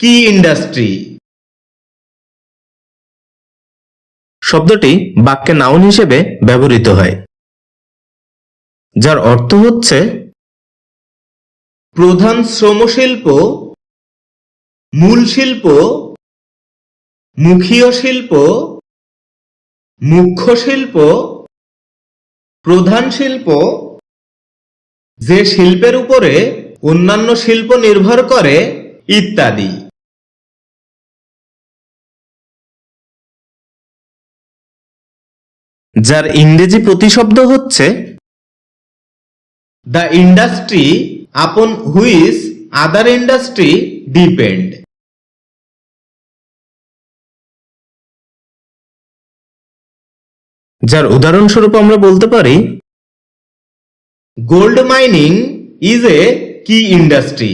কি ইন্ডাস্ট্রি শব্দটি বাক্যে নাউন হিসেবে ব্যবহৃত হয় যার অর্থ হচ্ছে প্রধান শ্রমশিল্প মূল শিল্প মুখীয় শিল্প মুখ্য শিল্প প্রধান শিল্প। যে শিল্পের উপরে অন্যান্য শিল্প নির্ভর করে ইত্যাদি। যার ইংরেজি প্রতিশব্দ হচ্ছে দ্য ইন্ডাস্ট্রি আপন হুইস আদার ইন্ডাস্ট্রি ডিপেন্ড যার উদাহরণস্বরূপ আমরা বলতে পারি গোল্ড মাইনিং ইজ এ কি ইন্ডাস্ট্রি